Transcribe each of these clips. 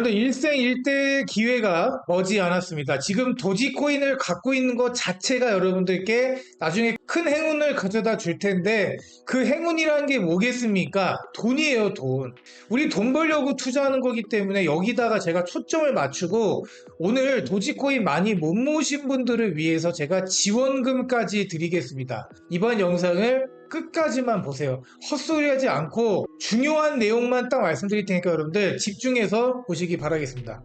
여러분들 일생일대 기회가 머지 않았습니다. 지금 도지코인을 갖고 있는 것 자체가 여러분들께 나중에 큰 행운을 가져다 줄 텐데 그 행운이라는 게 뭐겠습니까? 돈이에요, 돈. 우리 돈 벌려고 투자하는 거기 때문에 여기다가 제가 초점을 맞추고 오늘 도지코인 많이 못 모으신 분들을 위해서 제가 지원금까지 드리겠습니다. 이번 영상을 끝까지만 보세요. 헛소리하지 않고 중요한 내용만 딱 말씀드릴 테니까 여러분들 집중해서 보시기 바라겠습니다.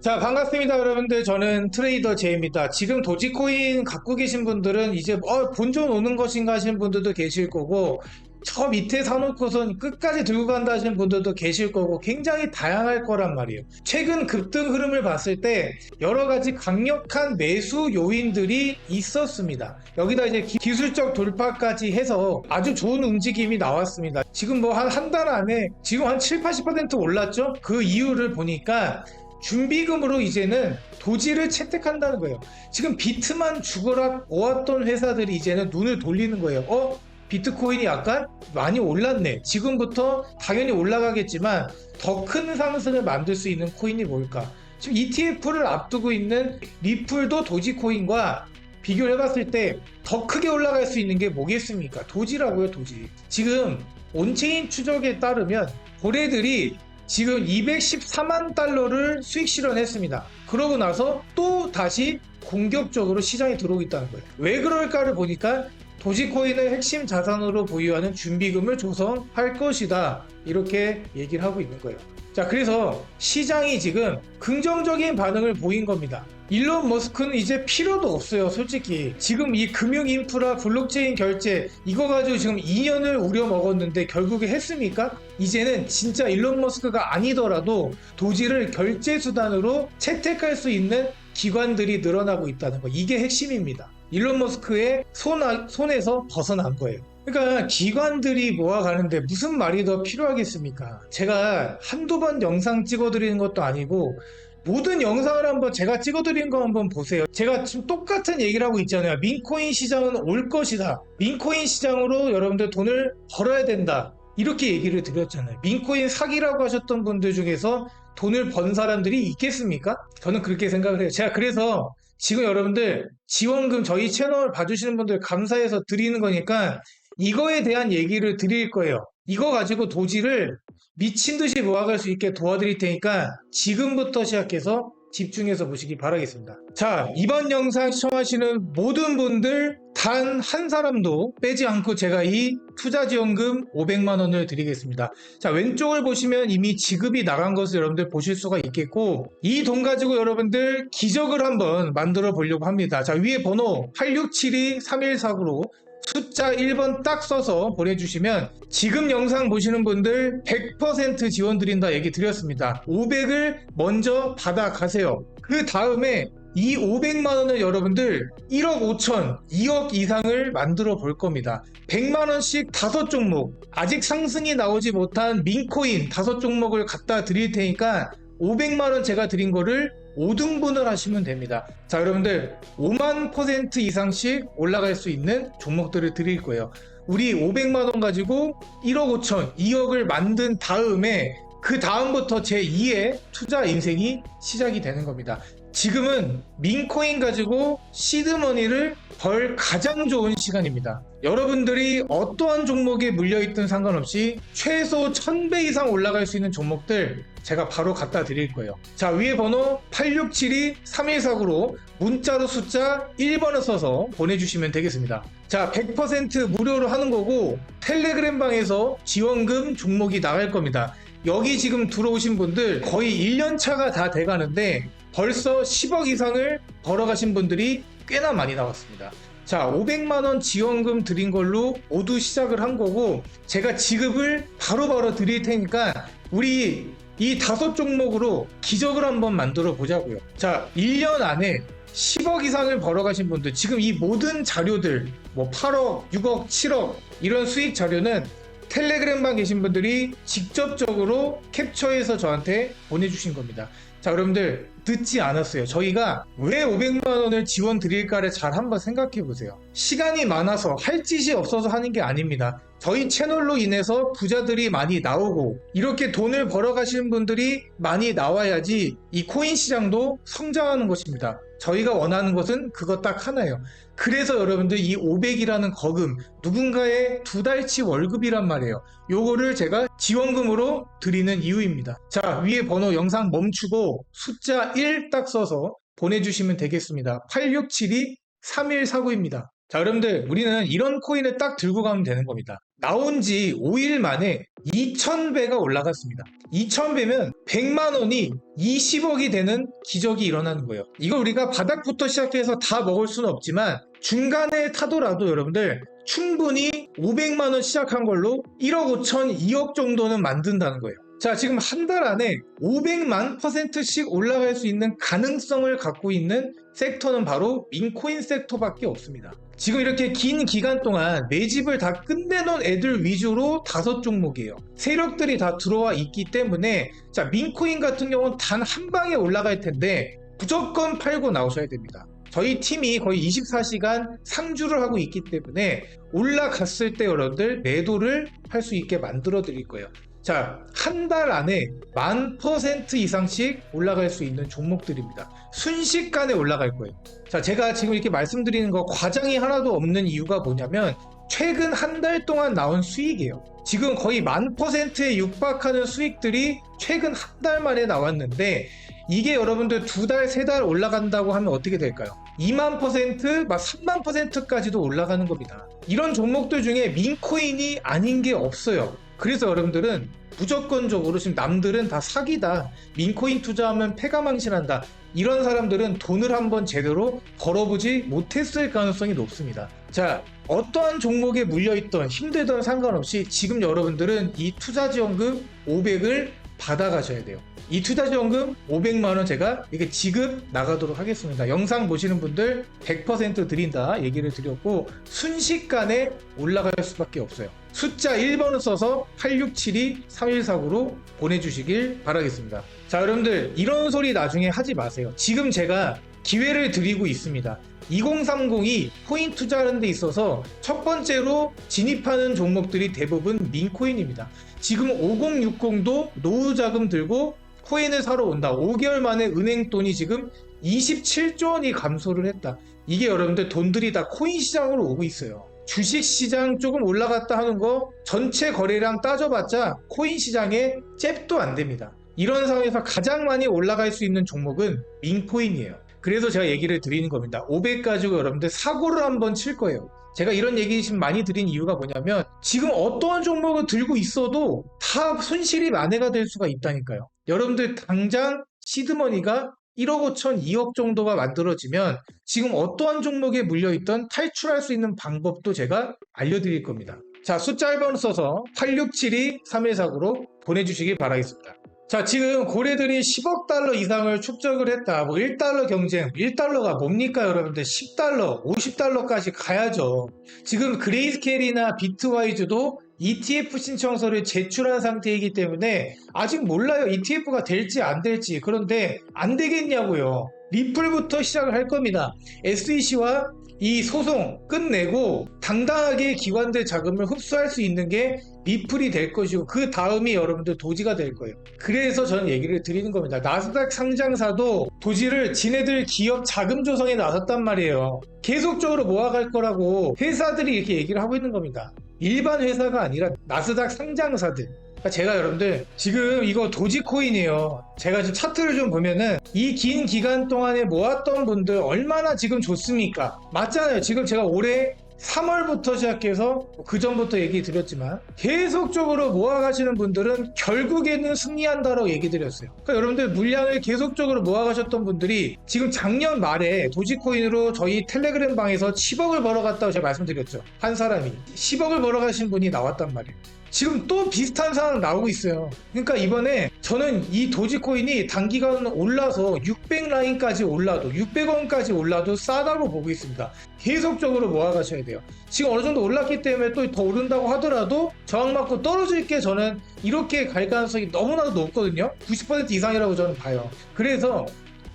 자 반갑습니다 여러분들 저는 트레이더 제입니다 지금 도지코인 갖고 계신 분들은 이제 어, 본전 오는 것인가 하시는 분들도 계실 거고 저 밑에 사놓고선 끝까지 들고 간다 하시는 분들도 계실 거고 굉장히 다양할 거란 말이에요 최근 급등 흐름을 봤을 때 여러 가지 강력한 매수 요인들이 있었습니다 여기다 이제 기- 기술적 돌파까지 해서 아주 좋은 움직임이 나왔습니다 지금 뭐 한 한 달 안에 지금 한 7, 80% 올랐죠 그 이유를 보니까 준비금으로 이제는 도지를 채택한다는 거예요. 지금 비트만 죽어라 모았던 회사들이 이제는 눈을 돌리는 거예요. 어? 비트코인이 약간 많이 올랐네. 지금부터 당연히 올라가겠지만 더 큰 상승을 만들 수 있는 코인이 뭘까? 지금 ETF를 앞두고 있는 리플도 도지코인과 비교를 해봤을 때 더 크게 올라갈 수 있는 게 뭐겠습니까? 도지라고요, 도지. 지금 온체인 추적에 따르면 고래들이 지금 214만 달러를 수익 실현했습니다. 그러고 나서 또 다시 공격적으로 시장에 들어오고 있다는 거예요. 왜 그럴까를 보니까 도지코인을 핵심 자산으로 보유하는 준비금을 조성할 것이다. 이렇게 얘기를 하고 있는 거예요. 자, 그래서 시장이 지금 긍정적인 반응을 보인 겁니다. 일론 머스크는 이제 필요도 없어요, 솔직히. 지금 이 금융 인프라, 블록체인 결제, 이거 가지고 지금 2년을 우려먹었는데 결국에 했습니까? 이제는 진짜 일론 머스크가 아니더라도 도지를 결제 수단으로 채택할 수 있는 기관들이 늘어나고 있다는 거. 이게 핵심입니다. 일론 머스크의 손, 손에서 벗어난 거예요. 그러니까 기관들이 모아가는데 무슨 말이 더 필요하겠습니까? 제가 한두 번 영상 찍어드리는 것도 아니고 모든 영상을 한번 제가 찍어드린 거 한번 보세요. 제가 지금 똑같은 얘기를 하고 있잖아요. 민코인 시장은 올 것이다. 민코인 시장으로 여러분들 돈을 벌어야 된다. 이렇게 얘기를 드렸잖아요. 민코인 사기라고 하셨던 분들 중에서 돈을 번 사람들이 있겠습니까? 저는 그렇게 생각을 해요. 제가 그래서 지금 여러분들 지원금 저희 채널 봐주시는 분들 감사해서 드리는 거니까 이거에 대한 얘기를 드릴 거예요. 이거 가지고 도지를 미친 듯이 모아갈 수 있게 도와드릴 테니까 지금부터 시작해서 집중해서 보시기 바라겠습니다. 자, 이번 영상 시청하시는 모든 분들 단 한 사람도 빼지 않고 제가 이 투자 지원금 500만 원을 드리겠습니다. 자, 왼쪽을 보시면 이미 지급이 나간 것을 여러분들 보실 수가 있겠고 이 돈 가지고 여러분들 기적을 한번 만들어 보려고 합니다. 자, 위에 번호 8672-3149로 숫자 1번 딱 써서 보내주시면 지금 영상 보시는 분들 100% 지원 드린다 얘기 드렸습니다. 500을 먼저 받아 가세요. 그 다음에 이 500만 원을 여러분들 1억 5천, 2억 이상을 만들어 볼 겁니다. 100만 원씩 다섯 종목, 아직 상승이 나오지 못한 민코인 다섯 종목을 갖다 드릴 테니까 500만 원 제가 드린 거를 5등분을 하시면 됩니다. 자, 여러분들 5만 퍼센트 이상씩 올라갈 수 있는 종목들을 드릴 거예요. 우리 500만 원 가지고 1억 5천, 2억을 만든 다음에 그 다음부터 제 2의 투자 인생이 시작이 되는 겁니다. 지금은 민코인 가지고 시드머니를 벌 가장 좋은 시간입니다. 여러분들이 어떠한 종목에 물려있든 상관없이 최소 1000배 이상 올라갈 수 있는 종목들 제가 바로 갖다 드릴 거예요. 자, 위에 번호 8672-3149로 문자로 숫자 1번을 써서 보내주시면 되겠습니다. 자, 100% 무료로 하는 거고 텔레그램 방에서 지원금 종목이 나갈 겁니다. 여기 지금 들어오신 분들 거의 1년 차가 다 돼가는데 벌써 10억 이상을 벌어가신 분들이 꽤나 많이 나왔습니다. 자, 500만원 지원금 드린 걸로 모두 시작을 한 거고, 제가 지급을 바로 바로 드릴 테니까, 우리 이 다섯 종목으로 기적을 한번 만들어 보자고요. 자, 1년 안에 10억 이상을 벌어가신 분들, 지금 이 모든 자료들, 뭐 8억, 6억, 7억, 이런 수익 자료는 텔레그램방 계신 분들이 직접적으로 캡처해서 저한테 보내주신 겁니다. 자, 여러분들 듣지 않았어요. 저희가 왜 500만 원을 지원 드릴까를 잘 한번 생각해 보세요. 시간이 많아서 할 짓이 없어서 하는 게 아닙니다. 저희 채널로 인해서 부자들이 많이 나오고 이렇게 돈을 벌어 가시는 분들이 많이 나와야지 이 코인 시장도 성장하는 것입니다. 저희가 원하는 것은 그것 딱 하나예요. 그래서 여러분들 이 500이라는 거금 누군가의 두 달치 월급이란 말이에요. 요거를 제가 지원금으로 드리는 이유입니다. 자, 위에 번호 영상 멈추고 숫자 1 딱 써서 보내주시면 되겠습니다. 8672-3149입니다. 자, 여러분들, 우리는 이런 코인을 딱 들고 가면 되는 겁니다. 나온 지 5일 만에 2,000배가 올라갔습니다. 2,000배면 100만 원이 20억이 되는 기적이 일어나는 거예요. 이걸 우리가 바닥부터 시작해서 다 먹을 수는 없지만 중간에 타더라도 여러분들 충분히 500만 원 시작한 걸로 1억 5천, 2억 정도는 만든다는 거예요. 자, 지금 한 달 안에 500만 퍼센트씩 올라갈 수 있는 가능성을 갖고 있는 섹터는 바로 민코인 섹터밖에 없습니다. 지금 이렇게 긴 기간 동안 매집을 다 끝내놓은 애들 위주로 다섯 종목이에요. 세력들이 다 들어와 있기 때문에 자, 민코인 같은 경우는 단 한 방에 올라갈 텐데 무조건 팔고 나오셔야 됩니다. 저희 팀이 거의 24시간 상주를 하고 있기 때문에 올라갔을 때 여러분들 매도를 할 수 있게 만들어 드릴 거예요. 자, 한 달 안에 만 퍼센트 이상씩 올라갈 수 있는 종목들입니다. 순식간에 올라갈 거예요. 자, 제가 지금 이렇게 말씀드리는 거 과장이 하나도 없는 이유가 뭐냐면 최근 한 달 동안 나온 수익이에요. 지금 거의 만 퍼센트에 육박하는 수익들이 최근 한 달 만에 나왔는데 이게 여러분들 두 달, 세 달 올라간다고 하면 어떻게 될까요? 2만 퍼센트, 막 3만 퍼센트까지도 올라가는 겁니다. 이런 종목들 중에 민코인이 아닌 게 없어요. 그래서 여러분들은 무조건적으로 지금 남들은 다 사기다. 민코인 투자하면 패가 망신한다. 이런 사람들은 돈을 한번 제대로 벌어보지 못했을 가능성이 높습니다. 자, 어떠한 종목에 물려있던 힘들던 상관없이 지금 여러분들은 이 투자지원금 500을 받아가셔야 돼요. 이 투자지원금 500만원 제가 이게 지급 나가도록 하겠습니다. 영상 보시는 분들 100% 드린다 얘기를 드렸고 순식간에 올라갈 수밖에 없어요. 숫자 1번을 써서 8672-3149로 보내주시길 바라겠습니다. 자, 여러분들 이런 소리 나중에 하지 마세요. 지금 제가 기회를 드리고 있습니다. 2030이 코인 투자하는 데 있어서 첫 번째로 진입하는 종목들이 대부분 민코인입니다. 지금 5060도 노후 자금 들고 코인을 사러 온다. 5개월 만에 은행 돈이 지금 27조 원이 감소를 했다. 이게 여러분들 돈들이 다 코인 시장으로 오고 있어요. 주식 시장 조금 올라갔다 하는 거 전체 거래량 따져봤자 코인 시장에 잽도 안 됩니다. 이런 상황에서 가장 많이 올라갈 수 있는 종목은 민코인이에요. 그래서 제가 얘기를 드리는 겁니다. 500 가지고 여러분들 사고를 한번 칠 거예요. 제가 이런 얘기 지금 많이 드린 이유가 뭐냐면 지금 어떠한 종목을 들고 있어도 다 손실이 만회가 될 수가 있다니까요. 여러분들 당장 시드머니가 1억 5천, 2억 정도가 만들어지면 지금 어떠한 종목에 물려있던 탈출할 수 있는 방법도 제가 알려드릴 겁니다. 자, 숫자 1번을 써서 8672-3149로 보내주시길 바라겠습니다. 자, 지금 고래들이 10억 달러 이상을 축적을 했다. 뭐 1달러 경쟁, 1달러가 뭡니까 여러분들? 10달러, 50달러까지 가야죠. 지금 그레이스케일이나 비트와이즈도 ETF 신청서를 제출한 상태이기 때문에 아직 몰라요. ETF가 될지 안 될지. 그런데 안 되겠냐고요. 리플부터 시작을 할 겁니다. SEC와 이 소송 끝내고 당당하게 기관들 자금을 흡수할 수 있는 게 리플이 될 것이고 그 다음이 여러분들 도지가 될 거예요. 그래서 저는 얘기를 드리는 겁니다. 나스닥 상장사도 도지를 지네들 기업 자금 조성에 나섰단 말이에요. 계속적으로 모아갈 거라고 회사들이 이렇게 얘기를 하고 있는 겁니다. 일반 회사가 아니라 나스닥 상장사들. 그러니까 제가 여러분들 지금 이거 도지코인이에요. 제가 지금 차트를 좀 보면은 이 긴 기간 동안에 모았던 분들 얼마나 지금 좋습니까? 맞잖아요. 지금 제가 올해 3월부터 시작해서 그 전부터 얘기 드렸지만 계속적으로 모아가시는 분들은 결국에는 승리한다라고 얘기 드렸어요. 그러니까 여러분들 물량을 계속적으로 모아가셨던 분들이 지금 작년 말에 도지코인으로 저희 텔레그램 방에서 10억을 벌어갔다고 제가 말씀드렸죠. 한 사람이 10억을 벌어가신 분이 나왔단 말이에요. 지금 또 비슷한 상황 나오고 있어요. 그러니까 이번에 저는 이 도지코인이 단기간 올라서 600 라인까지 올라도 600원까지 올라도 싸다고 보고 있습니다. 계속적으로 모아가셔야 돼요. 지금 어느 정도 올랐기 때문에 또 더 오른다고 하더라도 저항 맞고 떨어질 게 저는 이렇게 갈 가능성이 너무나도 높거든요. 90% 이상이라고 저는 봐요. 그래서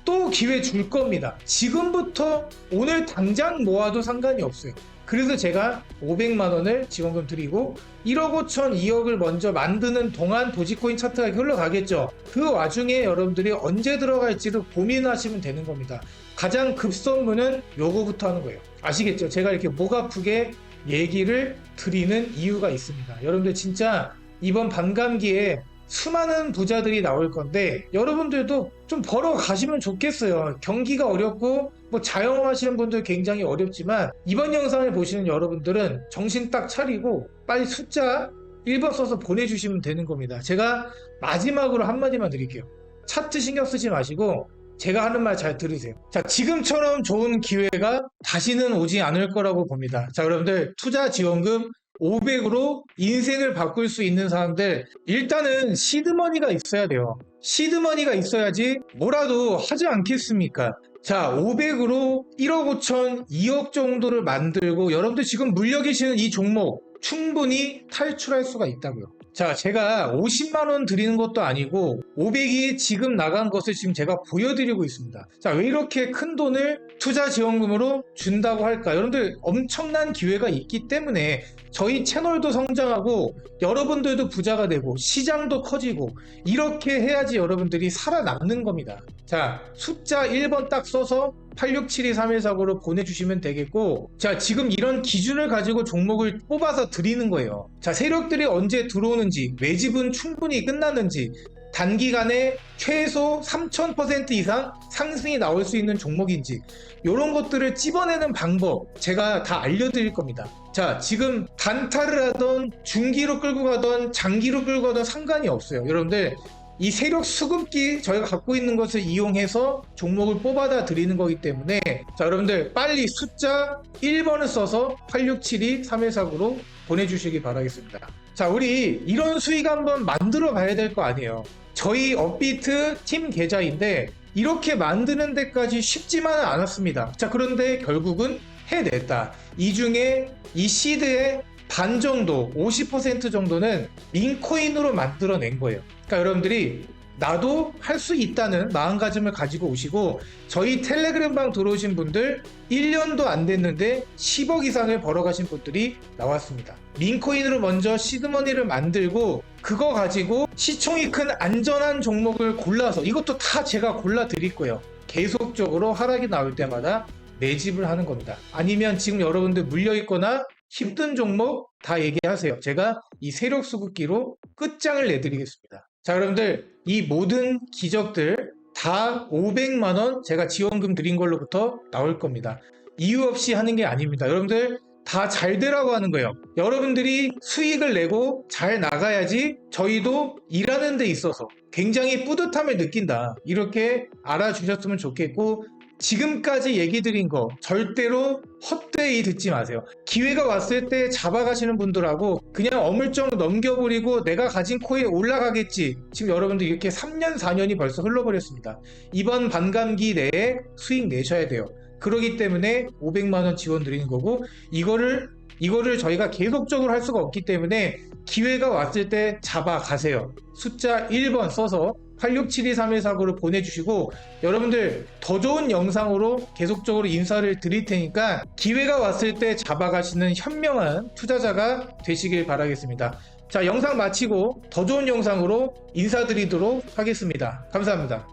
또 기회 줄 겁니다. 지금부터 오늘 당장 모아도 상관이 없어요. 그래서 제가 500만 원을 지원금 드리고 1억 5천 2억을 먼저 만드는 동안 도지코인 차트가 흘러가겠죠. 그 와중에 여러분들이 언제 들어갈지를 고민하시면 되는 겁니다. 가장 급선무는 요거부터 하는 거예요. 아시겠죠? 제가 이렇게 목 아프게 얘기를 드리는 이유가 있습니다. 여러분들 진짜 이번 반감기에 수많은 부자들이 나올 건데 여러분들도 좀 벌어 가시면 좋겠어요. 경기가 어렵고 뭐 자영업 하시는 분들 굉장히 어렵지만 이번 영상을 보시는 여러분들은 정신 딱 차리고 빨리 숫자 1번 써서 보내주시면 되는 겁니다. 제가 마지막으로 한마디만 드릴게요. 차트 신경 쓰지 마시고 제가 하는 말 잘 들으세요. 자, 지금처럼 좋은 기회가 다시는 오지 않을 거라고 봅니다. 자, 여러분들 투자 지원금 500으로 인생을 바꿀 수 있는 사람들 일단은 시드머니가 있어야 돼요. 시드머니가 있어야지 뭐라도 하지 않겠습니까? 자, 500으로 1억 5천, 2억 정도를 만들고 여러분들 지금 물려 계시는 이 종목 충분히 탈출할 수가 있다고요. 자, 제가 50만 원 드리는 것도 아니고 500이 지금 나간 것을 지금 제가 보여드리고 있습니다. 자, 왜 이렇게 큰 돈을 투자 지원금으로 준다고 할까? 여러분들 엄청난 기회가 있기 때문에 저희 채널도 성장하고 여러분들도 부자가 되고 시장도 커지고 이렇게 해야지 여러분들이 살아남는 겁니다. 자, 숫자 1번 딱 써서 86723149로 보내주시면 되겠고 자 지금 이런 기준을 가지고 종목을 뽑아서 드리는 거예요. 자 세력들이 언제 들어오는지 매집은 충분히 끝났는지 단기간에 최소 3000% 이상 상승이 나올 수 있는 종목인지 이런 것들을 찝어내는 방법 제가 다 알려드릴 겁니다. 자 지금 단타를 하던 중기로 끌고 가던 장기로 끌고 가던 상관이 없어요. 여러분들 이 세력 수급기 저희가 갖고 있는 것을 이용해서 종목을 뽑아다 드리는 거기 때문에 자 여러분들 빨리 숫자 1번을 써서 8672-3149로 보내주시기 바라겠습니다. 자 우리 이런 수익 한번 만들어 봐야 될 거 아니에요. 저희 업비트 팀 계좌인데 이렇게 만드는 데까지 쉽지만은 않았습니다. 자 그런데 결국은 해냈다. 이 중에 이 시드의 반 정도, 50% 정도는 민코인으로 만들어낸 거예요. 그러니까 여러분들이 나도 할 수 있다는 마음가짐을 가지고 오시고 저희 텔레그램방 들어오신 분들 1년도 안 됐는데 10억 이상을 벌어가신 분들이 나왔습니다. 민코인으로 먼저 시드머니를 만들고 그거 가지고 시총이 큰 안전한 종목을 골라서 이것도 다 제가 골라 드릴 거예요. 계속적으로 하락이 나올 때마다 매집을 하는 겁니다. 아니면 지금 여러분들 물려 있거나 힘든 종목 다 얘기하세요. 제가 이 세력 수급기로 끝장을 내드리겠습니다. 자, 여러분들 이 모든 기적들 다 500만 원 제가 지원금 드린 걸로부터 나올 겁니다. 이유 없이 하는 게 아닙니다. 여러분들 다 잘 되라고 하는 거예요. 여러분들이 수익을 내고 잘 나가야지 저희도 일하는 데 있어서 굉장히 뿌듯함을 느낀다. 이렇게 알아주셨으면 좋겠고 지금까지 얘기 드린 거 절대로 헛되이 듣지 마세요. 기회가 왔을 때 잡아가시는 분들하고 그냥 어물쩍 넘겨버리고 내가 가진 코인 올라가겠지. 지금 여러분들 이렇게 3년, 4년이 벌써 흘러버렸습니다. 이번 반감기 내에 수익 내셔야 돼요. 그러기 때문에 500만 원 지원 드리는 거고 이거를 이거를 저희가 계속적으로 할 수가 없기 때문에 기회가 왔을 때 잡아 가세요. 숫자 1번 써서 86723149를 보내주시고 여러분들 더 좋은 영상으로 계속적으로 인사를 드릴 테니까 기회가 왔을 때 잡아가시는 현명한 투자자가 되시길 바라겠습니다. 자 영상 마치고 더 좋은 영상으로 인사드리도록 하겠습니다. 감사합니다.